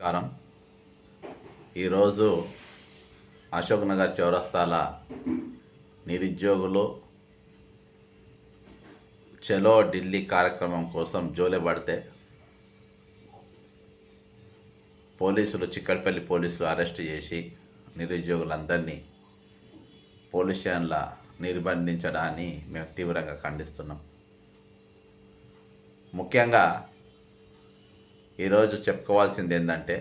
నమస్కారం. ఈరోజు అశోక్ నగర్ చౌరస్తాల నిరుద్యోగులు చలో ఢిల్లీ కార్యక్రమం కోసం జోలెబడితే పోలీసులు చిక్కడపల్లి పోలీసులు అరెస్ట్ చేసి నిరుద్యోగులందరినీ పోలీస్ స్టేషన్ల నిర్బంధించడాన్ని మేము తీవ్రంగా ఖండిస్తున్నాం. ముఖ్యంగా ఈరోజు చెప్పుకోవాల్సింది ఏంటంటే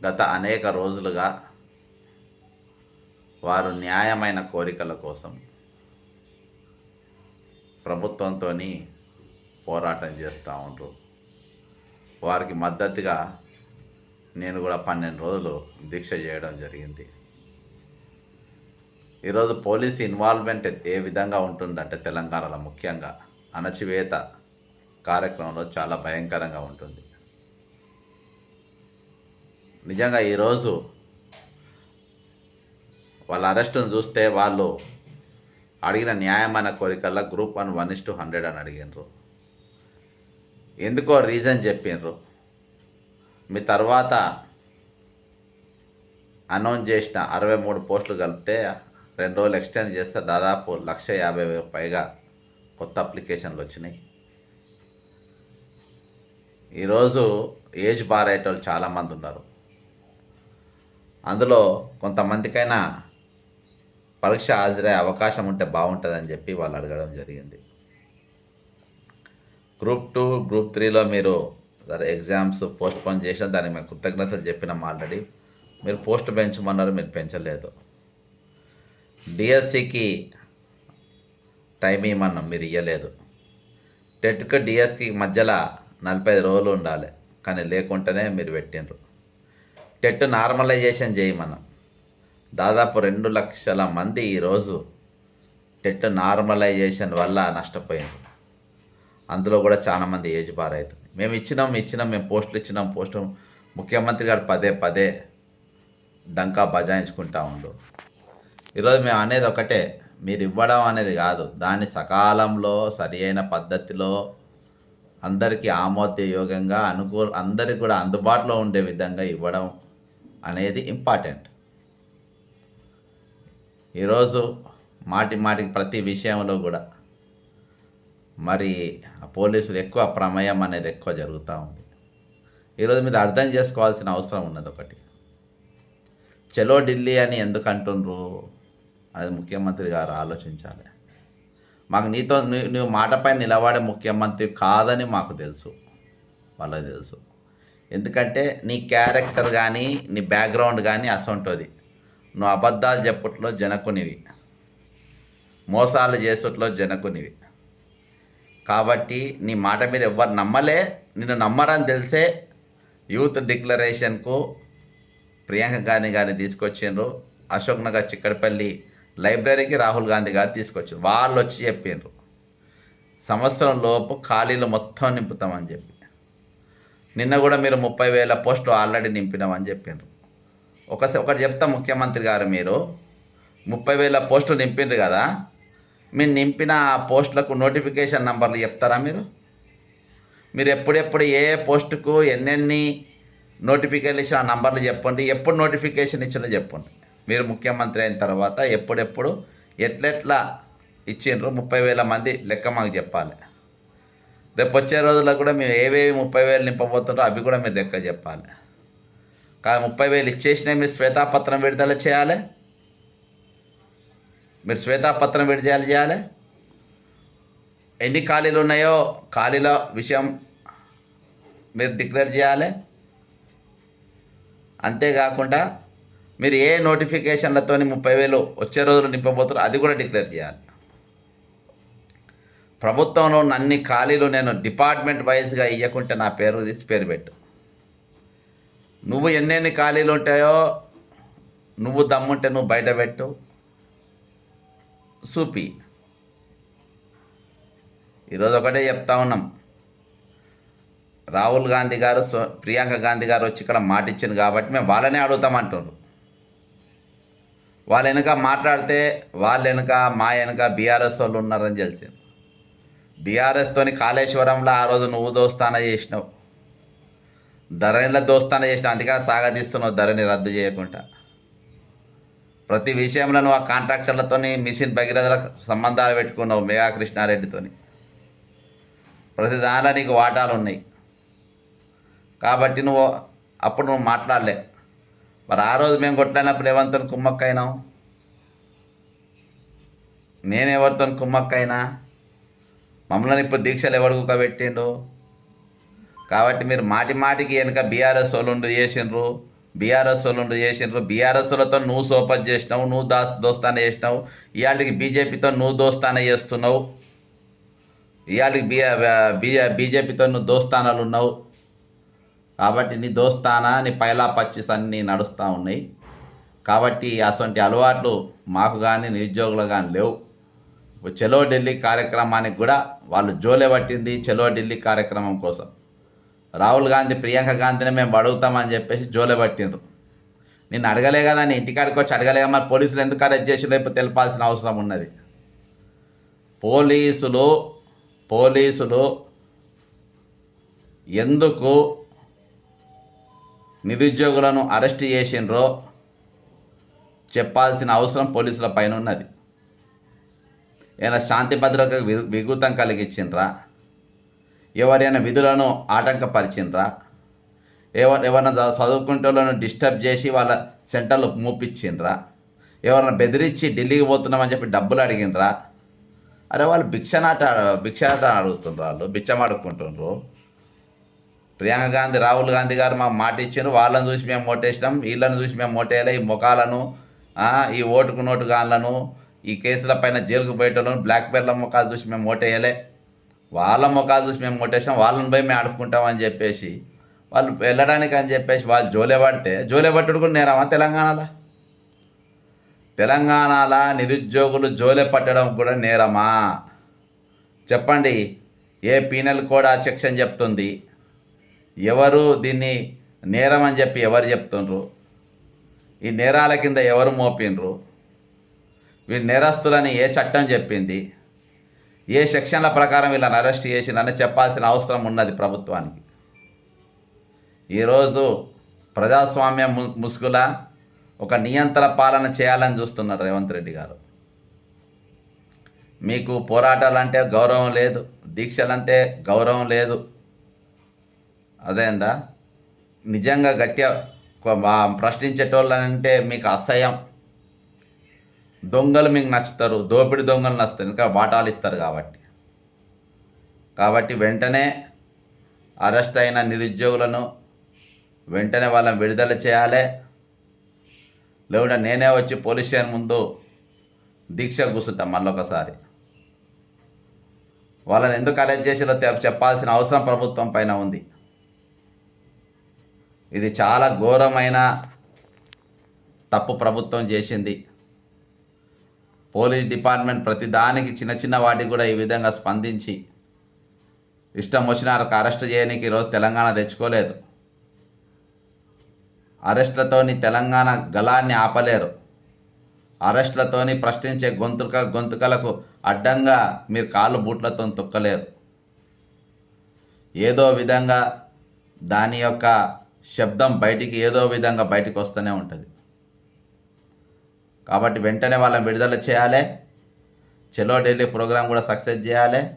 గత అనేక రోజులుగా వారు న్యాయమైన కోరికల కోసం ప్రభుత్వంతో పోరాటం చేస్తూ ఉంటారు వారికి మద్దతుగా నేను కూడా పన్నెండు రోజులు దీక్ష చేయడం జరిగింది. ఈరోజు పోలీస్ ఇన్వాల్వ్మెంట్ ఏ విధంగా ఉంటుందంటే తెలంగాణలో ముఖ్యంగా అణచివేత కార్యక్రమంలో చాలా భయంకరంగా ఉంటుంది. నిజంగా ఈరోజు వాళ్ళ అరెస్టును చూస్తే వాళ్ళు అడిగిన న్యాయమైన కోరికల్లో group one one is to hundred అని అడిగినారు. ఎందుకో రీజన్ చెప్పిండ్రు మీ తర్వాత అనౌన్స్ చేసిన అరవై మూడు పోస్టులు కలిపితే రెండు రోజులు ఎక్స్టెండ్ చేస్తే దాదాపు లక్ష యాభై పైగా కొత్త అప్లికేషన్లు వచ్చినాయి. ఈరోజు ఏజ్ బార్ చాలామంది ఉన్నారు. అందులో కొంతమందికైనా పరీక్ష హాజరయ్యే అవకాశం ఉంటే బాగుంటుందని చెప్పి వాళ్ళు అడగడం జరిగింది. గ్రూప్ టూ గ్రూప్ త్రీలో మీరు ఎగ్జామ్స్ పోస్ట్ పోన్ చేసిన దానికి మేము కృతజ్ఞతలు చెప్పినాం ఆల్రెడీ. మీరు పోస్ట్ పెంచమన్నారు మీరు పెంచలేదు. డిఎస్సికి టైం ఇవ్వమన్నాం మీరు ఇవ్వలేదు టెట్కు డిఎస్సికి మధ్యలో నలభై ఐదు రోజులు ఉండాలి. కానీ లేకుంటేనే మీరు పెట్టిండ్రు. టెట్ నార్మలైజేషన్ చేయమన్నాం దాదాపు రెండు లక్షల మంది ఈరోజు టెట్ నార్మలైజేషన్ వల్ల నష్టపోయారు అందులో కూడా చాలామంది ఏజ్ బార్ అవుతుంది మేము ఇచ్చినాం ఇచ్చినాం మేము పోస్టులు ఇచ్చినాం పోస్టు ముఖ్యమంత్రి గారు పదే పదే డంకా బజాయించుకుంటా ఉండు. ఈరోజు మేము అనేది ఒకటే మీరు ఇవ్వడం అనేది కాదు. దాన్ని సకాలంలో సరి అయిన పద్ధతిలో అందరికీ ఆమోదయోగ్యంగా అనుకూల అందరికి కూడా అందుబాటులో ఉండే విధంగా ఇవ్వడం అనేది ఇంపార్టెంట్. ఈరోజు మాటి మాటికి ప్రతి విషయంలో కూడా మరి పోలీసులు ఎక్కువ ప్రమేయం అనేది ఎక్కువ జరుగుతూ ఉంది. ఈరోజు మీరు అర్థం చేసుకోవాల్సిన అవసరం ఉన్నది ఒకటి. చలో ఢిల్లీ అని ఎందుకు అంటుండ్రు? అది ముఖ్యమంత్రి గారు ఆలోచించాలి. మాకు నీతో నువ్వు మాటపై నిలబడే ముఖ్యమంత్రి కాదని మాకు తెలుసు. వాళ్ళకి తెలుసు. ఎందుకంటే నీ క్యారెక్టర్ కానీ నీ బ్యాక్గ్రౌండ్ కానీ అసంటది. నువ్వు అబద్ధాలు చెప్పుట్లో జనకునివి. మోసాలు చేసుట్లో జనకునివి. కాబట్టి నీ మాట మీద ఎవ్వరు నమ్మలే. నిన్ను నమ్మరని తెలిసే యూత్ డిక్లరేషన్కు ప్రియాంక గాంధీ గారిని తీసుకొచ్చిండ్రు. అశోక్ నగర్ చిక్కడపల్లి లైబ్రరీకి రాహుల్ గాంధీ గారు తీసుకొచ్చారు. వాళ్ళు వచ్చి చెప్పిండ్రు సంవత్సరం లోపు ఖాళీలు మొత్తం నింపుతామని చెప్పి. నిన్న కూడా మీరు ముప్పై వేల పోస్టు ఆల్రెడీ నింపినామని చెప్పిండ్రు ఒకసారి ఒకటి చెప్తా ముఖ్యమంత్రి గారు మీరు. ముప్పై వేల పోస్టులు నింపిండ్రు కదా మీరు నింపిన ఆ పోస్టులకు నోటిఫికేషన్ నంబర్లు చెప్తారా మీరు? మీరు ఎప్పుడెప్పుడు ఏ పోస్టుకు ఎన్నెన్ని నోటిఫికేషన్ ఇచ్చిన ఆ నంబర్లు చెప్పండి ఎప్పుడు నోటిఫికేషన్ ఇచ్చినా చెప్పండి. మీరు ముఖ్యమంత్రి అయిన తర్వాత ఎప్పుడెప్పుడు ఎట్లెట్లా ఇచ్చిండ్రు ముప్పై వేల మంది లెక్క మాకు చెప్పాలి. రేపు వచ్చే రోజుల్లో కూడా మేము ఏవేవి ముప్పై వేలు నింపబోతుందో అవి కూడా మీరు లెక్క చెప్పాలి. కానీ ముప్పై వేలు ఇచ్చేసినా మీరు శ్వేతాపత్రం విడుదల చేయాలి. మీరు శ్వేతాపత్రం విడుదల చేయాలి. ఎన్ని ఖాళీలు ఉన్నాయో ఖాళీల విషయం మీరు డిక్లేర్ చేయాలి. అంతేకాకుండా మీరు ఏ నోటిఫికేషన్లతో ముప్పై వేలు వచ్చే రోజులు నింపబోతారో అది కూడా డిక్లేర్ చేయాలి. ప్రభుత్వంలో అన్ని ఖాళీలు నేను డిపార్ట్మెంట్ వైజ్గా ఇవ్వకుంటే నా పేరు తీసి పేరు పెట్టు. నువ్వు ఎన్నెన్ని ఖాళీలు ఉంటాయో నువ్వు దమ్ముంటే నువ్వు బయట పెట్టు. చూపి ఈరోజు ఒకటే చెప్తా ఉన్నాం. రాహుల్ గాంధీ గారు సో ప్రియాంక గాంధీ గారు వచ్చి ఇక్కడ మాటిచ్చింది కాబట్టి మేము వాళ్ళనే అడుగుతామంటున్నారు వాళ్ళ వెనక మాట్లాడితే వాళ్ళ వెనక మా వెనక బీఆర్ఎస్ వాళ్ళు ఉన్నారని తెలిసింది. బీఆర్ఎస్తోని కాళేశ్వరంలో ఆ రోజు నువ్వు దోస్తాన చేసినావు? ధరణిలో దోస్తాన చేసినావు? అందుకని సాగదీస్తున్నావు ధరని రద్దు చేయకుండా. ప్రతి విషయంలో నువ్వు ఆ కాంట్రాక్టర్లతోని మిషన్ భగీరథల సంబంధాలు పెట్టుకున్నావు మేఘా కృష్ణారెడ్డితోని ప్రతి దానిలో నీకు వాటాలు ఉన్నాయి. కాబట్టి నువ్వు అప్పుడు నువ్వు మాట్లాడలే. మరి ఆ రోజు మేము కొట్లాడినప్పుడు ఎవరితో కుమ్మక్కైనావు? నేను ఎవరితో కుమ్మక్కైనా? మమ్మల్ని ఇప్పుడు దీక్షలు ఎవరు పెట్టిండు కాబట్టి మీరు మాటి మాటికి వెనుక బీఆర్ఎస్ వాళ్ళు చేసిండ్రు. బీఆర్ఎస్ వాళ్ళు చేసిండ్రు. బీఆర్ఎస్లతో నువ్వు సోపత్ చేసినావు నువ్వు దాస్ దోస్తాన చేసినావు. ఇవాళకి బీజేపీతో నువ్వు దోస్తాన చేస్తున్నావు. ఇవాళకి బీ- బీజేపీతో నువ్వు దోస్తానాలు ఉన్నావు. కాబట్టి నీ దోస్తానా నీ పైలా పచ్చిస్ అన్నీ నడుస్తూ ఉన్నాయి. కాబట్టి అటువంటి అలవాట్లు మాకు కానీ నిరుద్యోగులు కానీ లేవు. చెలో ఢిల్లీ కార్యక్రమానికి కూడా వాళ్ళు జోలే పట్టింది చెలో ఢిల్లీ కార్యక్రమం కోసం. రాహుల్ గాంధీ ప్రియాంక గాంధీని మేము అడుగుతామని చెప్పేసి జోలే పట్టిండ్రు. నేను అడగలే కదా నీ ఇంటికాడికి వచ్చి అడగలే మరి పోలీసులు ఎందుకు అరెస్ట్ చేసి రేపు తెలపాల్సిన అవసరం ఉన్నది? పోలీసులు పోలీసులు ఎందుకు నిరుద్యోగులను అరెస్ట్ చేసిండ్రో చెప్పాల్సిన అవసరం పోలీసుల పైన ఉన్నది ఏమైనా శాంతి భద్రత వి- విఘాతం కలిగించిండ్రా? ఎవరైనా విధులను ఆటంకపరిచిండ్రా? ఎవరు ఎవరైనా చ- వాళ్ళను డిస్టర్బ్ చేసి వాళ్ళ సెంటర్లు మూపించిండ్రా ఎవరైనా బెదిరించి ఢిల్లీకి పోతున్నామని చెప్పి డబ్బులు అడిగినరా అరే వాళ్ళు భిక్షనాట భిక్షనాట అడుగుతుండ్రు వాళ్ళు? బిచ్చం అడుక్కుంటుండ్రు ప్రియాంక గాంధీ రాహుల్ గాంధీ గారు మాకు మాట ఇచ్చారు. వాళ్ళని చూసి మేము ఓటేసినాం. వీళ్ళని చూసి మేము ఓటేయాలి. ఈ ముఖాలను ఈ ఓటుకు నోటు గాన్లను ఈ కేసుల పైన జైలుకు పోయేటోళ్ళను బ్లాక్ బెర్ల ముఖాలు చూసి మేము ఓటేయలే. వాళ్ళ ముఖాలు చూసి మేము ఓటేసినాం. వాళ్ళని పోయి మేము ఆడుకుంటామని చెప్పేసి. వాళ్ళు వెళ్ళడానికి అని చెప్పేసి వాళ్ళు జోలే పడితే జోలే పట్టుడు కూడా నేరమా తెలంగాణలో? తెలంగాణలో నిరుద్యోగులు జోలే పట్టడం కూడా నేరమా? చెప్పండి. ఏ పీనల్ కోడ్ ఆ సెక్షన్ చెప్తుంది? ఎవరు దీన్ని నేరం అని చెప్పి ఎవరు చెప్తుండ్రు? ఈ నేరాల కింద ఎవరు మోపిండ్రు? వీళ్ళు నేరస్తులని ఏ చట్టం చెప్పింది? ఏ సెక్షన్ల ప్రకారం వీళ్ళని అరెస్ట్ చేసిందని చెప్పాల్సిన అవసరం ఉన్నది ప్రభుత్వానికి. ఈరోజు ప్రజాస్వామ్యం ము ముసుగుల ఒక నియంత్రణ పాలన చేయాలని చూస్తున్నారు రేవంత్ రెడ్డి గారు. మీకు పోరాటాలంటే గౌరవం లేదు దీక్షలంటే గౌరవం లేదు అదేందా? నిజంగా గట్టిగా కొ- ప్రశ్నించేటోళ్ళంటే మీకు అసహ్యం. దొంగలు మీకు నచ్చుతారు దోపిడి దొంగలు నచ్చుతారు ఇంకా వాటాలు ఇస్తారు కాబట్టి. కాబట్టి వెంటనే అరెస్ట్ అయిన నిరుద్యోగులను వెంటనే వాళ్ళని విడుదల చేయాలి. లేకుంటే నేనే వచ్చి పోలీస్ స్టేషన్ ముందు దీక్ష కూర్చుంటాం మళ్ళొకసారి. వాళ్ళని ఎందుకు అరెస్ట్ చేసిరో చెప్పాల్సిన అవసరం ప్రభుత్వం పైన ఉంది. ఇది చాలా ఘోరమైన తప్పు ప్రభుత్వం చేసింది. పోలీస్ డిపార్ట్మెంట్ ప్రతి దానికి చిన్న చిన్న వాటికి కూడా ఈ విధంగా స్పందించి ఇష్టం వచ్చిన వారికి అరెస్ట్ చేయడానికి ఈరోజు తెలంగాణ తెచ్చుకోలేదు. అరెస్ట్లతోని తెలంగాణ గలాన్ని ఆపలేరు. అరెస్ట్లతోని ప్రశ్నించే గొంతుక గొంతుకలకు అడ్డంగా మీరు కాళ్ళు బూట్లతో తొక్కలేరు. ఏదో విధంగా దాని యొక్క శబ్దం బయటికి ఏదో విధంగా బయటికి వస్తూనే ఉంటుంది. కాబట్టి వెంటనే వాళ్ళని విడుదల చేయాలి. చెలో ఢిల్లీ ప్రోగ్రాం కూడా సక్సెస్ చేయాలి.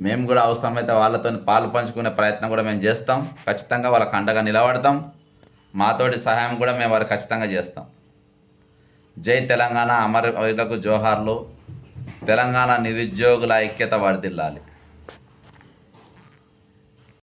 మేము కూడా అవసరమైతే వాళ్ళతో పాలు పంచుకునే ప్రయత్నం కూడా మేము చేస్తాం. ఖచ్చితంగా వాళ్ళకి అండగా నిలబడతాం. మాతోటి సహాయం కూడా మేము వారికి ఖచ్చితంగా చేస్తాం. జై తెలంగాణ అమరవీరులకు జోహార్లు. తెలంగాణ నిరుద్యోగుల ఐక్యత వర్ధిల్లాలి.